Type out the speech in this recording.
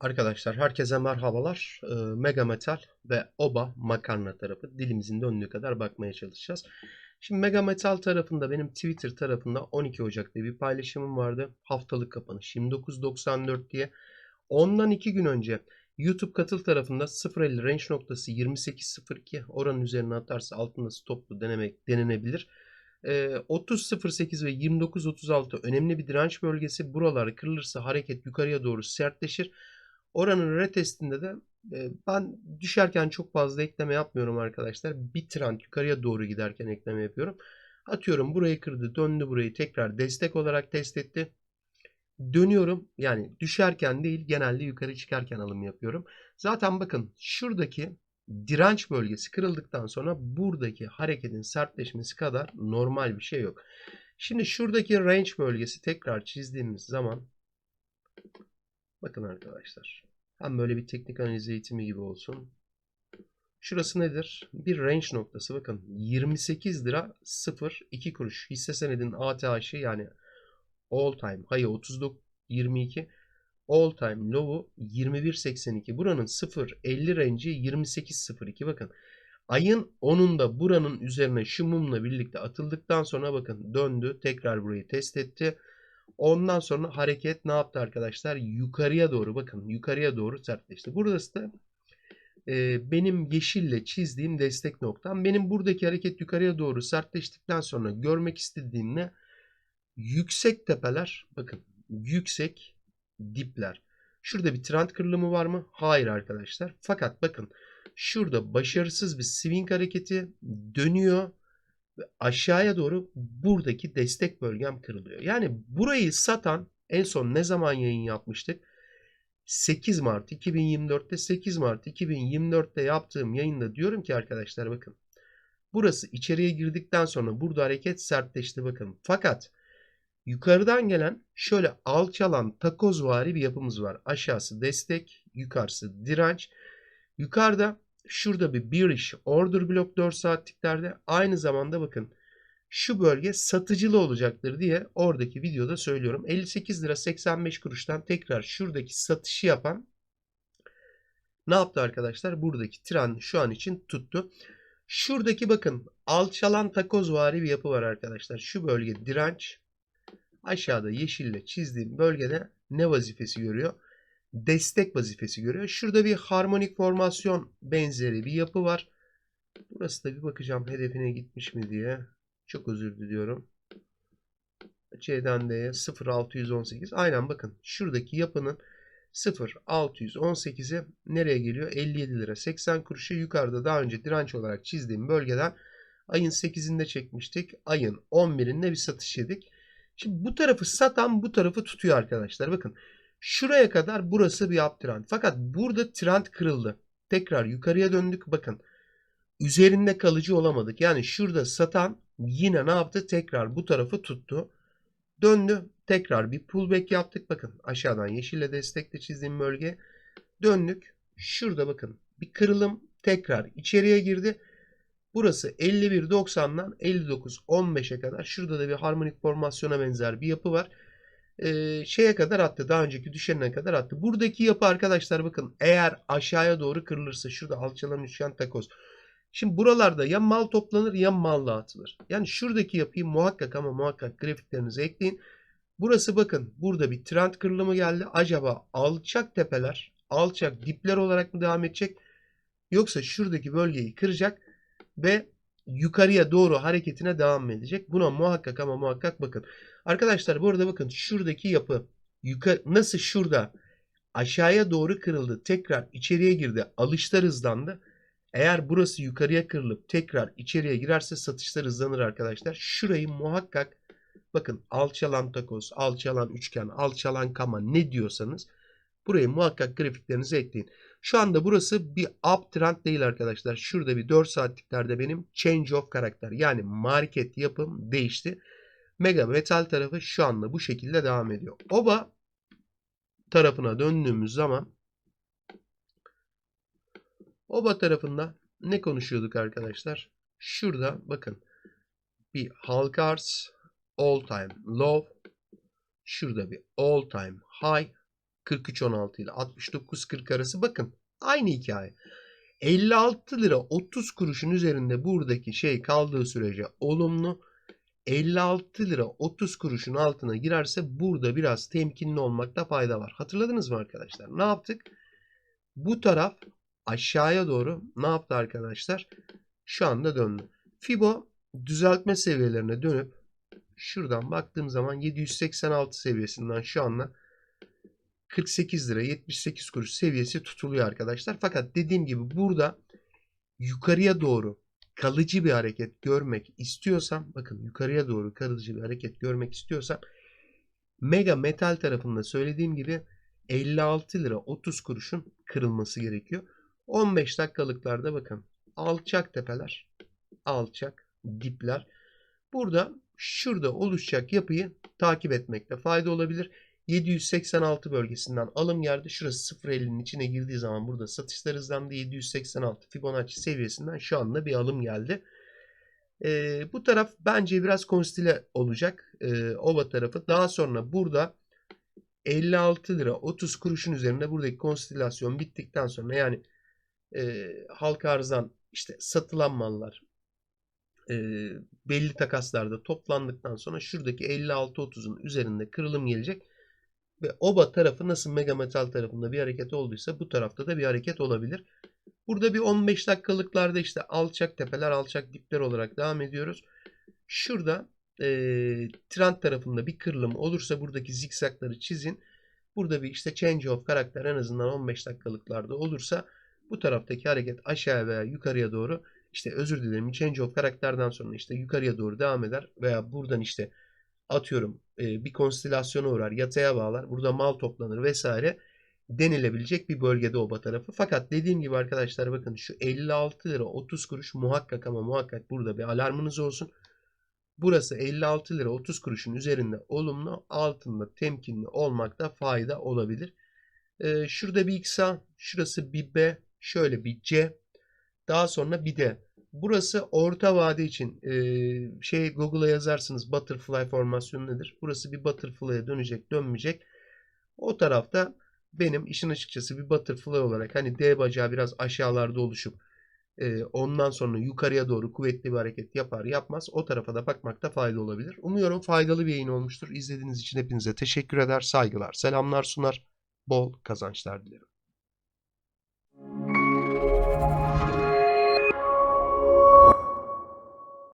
Arkadaşlar herkese merhabalar. Ee, Mega Metal ve Oba makarna tarafı dilimizin döndüğü kadar bakmaya çalışacağız. Şimdi Mega Metal tarafında benim Twitter tarafında 12 Ocak'ta bir paylaşımım vardı. Haftalık kapanış 29.94 diye. Ondan 2 gün önce YouTube katıl tarafında 0.50 range noktası 28.02 oranın üzerine atarsa altında stoplu denemek denenebilir. Ee, 30.08 ve 29.36 önemli bir direnç bölgesi. Buralar kırılırsa hareket yukarıya doğru sertleşir. Oranın retestinde de e, ben düşerken çok fazla ekleme yapmıyorum arkadaşlar. Bir trend yukarıya doğru giderken ekleme yapıyorum. Atıyorum burayı kırdı döndü burayı tekrar destek olarak test etti. Dönüyorum yani düşerken değil genelde yukarı çıkarken alım yapıyorum. Zaten bakın şuradaki direnç bölgesi kırıldıktan sonra buradaki hareketin sertleşmesi kadar normal bir şey yok. Şimdi şuradaki range bölgesi tekrar çizdiğimiz zaman bakın arkadaşlar hem böyle bir teknik analiz eğitimi gibi olsun. Şurası nedir? Bir range noktası. Bakın 28 lira 0 2 kuruş. Hisse senedinin ATH'i yani all time high'ı 39 22 all time low'u 21.82. Buranın 0.50 range'i 28.02. Bakın ayın 10'unda buranın üzerine şu mumla birlikte atıldıktan sonra bakın döndü. Tekrar burayı test etti. Ondan sonra hareket ne yaptı arkadaşlar? Yukarıya doğru bakın yukarıya doğru sertleşti. Burası da e, benim yeşille çizdiğim destek noktam. Benim buradaki hareket yukarıya doğru sertleştikten sonra görmek istediğim ne? Yüksek tepeler bakın yüksek dipler. Şurada bir trend kırılımı var mı? Hayır arkadaşlar. Fakat bakın şurada başarısız bir swing hareketi dönüyor aşağıya doğru buradaki destek bölgem kırılıyor. Yani burayı satan en son ne zaman yayın yapmıştık? 8 Mart 2024'te 8 Mart 2024'te yaptığım yayında diyorum ki arkadaşlar bakın burası içeriye girdikten sonra burada hareket sertleşti bakın. Fakat Yukarıdan gelen şöyle alçalan takozvari bir yapımız var. Aşağısı destek, yukarısı direnç. Yukarıda şurada bir bearish order blok 4 saatliklerde aynı zamanda bakın şu bölge satıcılı olacaktır diye oradaki videoda söylüyorum. 58 lira 85 kuruştan tekrar şuradaki satışı yapan ne yaptı arkadaşlar? Buradaki trend şu an için tuttu. Şuradaki bakın alçalan takozvari bir yapı var arkadaşlar. Şu bölge direnç, aşağıda yeşille çizdiğim bölgede ne vazifesi görüyor? Destek vazifesi görüyor. Şurada bir harmonik formasyon benzeri bir yapı var. Burası da bir bakacağım hedefine gitmiş mi diye. Çok özür diliyorum. C'den D'ye 0618. Aynen bakın şuradaki yapının 0618'i nereye geliyor? 57 lira 80 kuruşu yukarıda daha önce direnç olarak çizdiğim bölgeden ayın 8'inde çekmiştik. Ayın 11'inde bir satış yedik. Şimdi bu tarafı satan bu tarafı tutuyor arkadaşlar. Bakın şuraya kadar burası bir uptrend. Fakat burada trend kırıldı. Tekrar yukarıya döndük. Bakın üzerinde kalıcı olamadık. Yani şurada satan yine ne yaptı? Tekrar bu tarafı tuttu. Döndü. Tekrar bir pullback yaptık. Bakın aşağıdan yeşille destekle çizdiğim bölge. Döndük. Şurada bakın bir kırılım tekrar içeriye girdi. Burası 51.90'dan 59.15'e kadar. Şurada da bir harmonik formasyona benzer bir yapı var. Ee, şeye kadar attı. Daha önceki düşenine kadar attı. Buradaki yapı arkadaşlar bakın eğer aşağıya doğru kırılırsa şurada alçalan üçgen takoz. Şimdi buralarda ya mal toplanır ya mal dağıtılır. Yani şuradaki yapıyı muhakkak ama muhakkak grafiklerinize ekleyin. Burası bakın burada bir trend kırılımı geldi. Acaba alçak tepeler, alçak dipler olarak mı devam edecek? Yoksa şuradaki bölgeyi kıracak ve yukarıya doğru hareketine devam edecek. Buna muhakkak ama muhakkak bakın. Arkadaşlar bu arada bakın şuradaki yapı yukarı, nasıl şurada aşağıya doğru kırıldı. Tekrar içeriye girdi. Alışlar hızlandı. Eğer burası yukarıya kırılıp tekrar içeriye girerse satışlar hızlanır arkadaşlar. Şurayı muhakkak bakın alçalan takoz, alçalan üçgen, alçalan kama ne diyorsanız burayı muhakkak grafiklerinize ekleyin. Şu anda burası bir uptrend değil arkadaşlar. Şurada bir 4 saatliklerde benim change of karakter yani market yapım değişti. Mega Metal tarafı şu anda bu şekilde devam ediyor. Oba tarafına döndüğümüz zaman Oba tarafında ne konuşuyorduk arkadaşlar? Şurada bakın bir halka all time low şurada bir all time high 43.16 ile 69.40 arası bakın aynı hikaye. 56 lira 30 kuruşun üzerinde buradaki şey kaldığı sürece olumlu. 56 lira 30 kuruşun altına girerse burada biraz temkinli olmakta fayda var. Hatırladınız mı arkadaşlar? Ne yaptık? Bu taraf aşağıya doğru ne yaptı arkadaşlar? Şu anda döndü. Fibo düzeltme seviyelerine dönüp şuradan baktığım zaman 786 seviyesinden şu anda 48 lira 78 kuruş seviyesi tutuluyor arkadaşlar. Fakat dediğim gibi burada yukarıya doğru kalıcı bir hareket görmek istiyorsam bakın yukarıya doğru kalıcı bir hareket görmek istiyorsam Mega Metal tarafında söylediğim gibi 56 lira 30 kuruşun kırılması gerekiyor. 15 dakikalıklarda bakın alçak tepeler, alçak dipler. Burada şurada oluşacak yapıyı takip etmekte fayda olabilir. 786 bölgesinden alım geldi. Şurası 0.50'nin içine girdiği zaman burada satışlar hızlandı. 786 Fibonacci seviyesinden şu anda bir alım geldi. Ee, bu taraf bence biraz konstile olacak. Ee, ova tarafı. Daha sonra burada 56 lira 30 kuruşun üzerinde buradaki konstilasyon bittikten sonra yani e, halka arzdan işte satılan mallar e, belli takaslarda toplandıktan sonra şuradaki 56-30'un üzerinde kırılım gelecek. Ve OBA tarafı nasıl Mega Metal tarafında bir hareket olduysa bu tarafta da bir hareket olabilir. Burada bir 15 dakikalıklarda işte alçak tepeler, alçak dipler olarak devam ediyoruz. Şurada e, trend tarafında bir kırılım olursa buradaki zikzakları çizin. Burada bir işte change of karakter en azından 15 dakikalıklarda olursa bu taraftaki hareket aşağı veya yukarıya doğru işte özür dilerim change of karakterden sonra işte yukarıya doğru devam eder veya buradan işte atıyorum e, bir konstelasyona uğrar yataya bağlar burada mal toplanır vesaire denilebilecek bir bölgede oba tarafı. Fakat dediğim gibi arkadaşlar bakın şu 56 lira 30 kuruş muhakkak ama muhakkak burada bir alarmınız olsun. Burası 56 lira 30 kuruşun üzerinde olumlu altında temkinli olmakta fayda olabilir. Ee, şurada bir X A, şurası bir B, şöyle bir C, daha sonra bir D. Burası orta vade için e, şey Google'a yazarsınız butterfly formasyonu nedir? Burası bir butterfly'a dönecek dönmeyecek. O tarafta benim işin açıkçası bir butterfly olarak hani D bacağı biraz aşağılarda oluşup e, ondan sonra yukarıya doğru kuvvetli bir hareket yapar yapmaz o tarafa da bakmakta fayda olabilir. Umuyorum faydalı bir yayın olmuştur. İzlediğiniz için hepinize teşekkür eder, saygılar, selamlar sunar, bol kazançlar dilerim.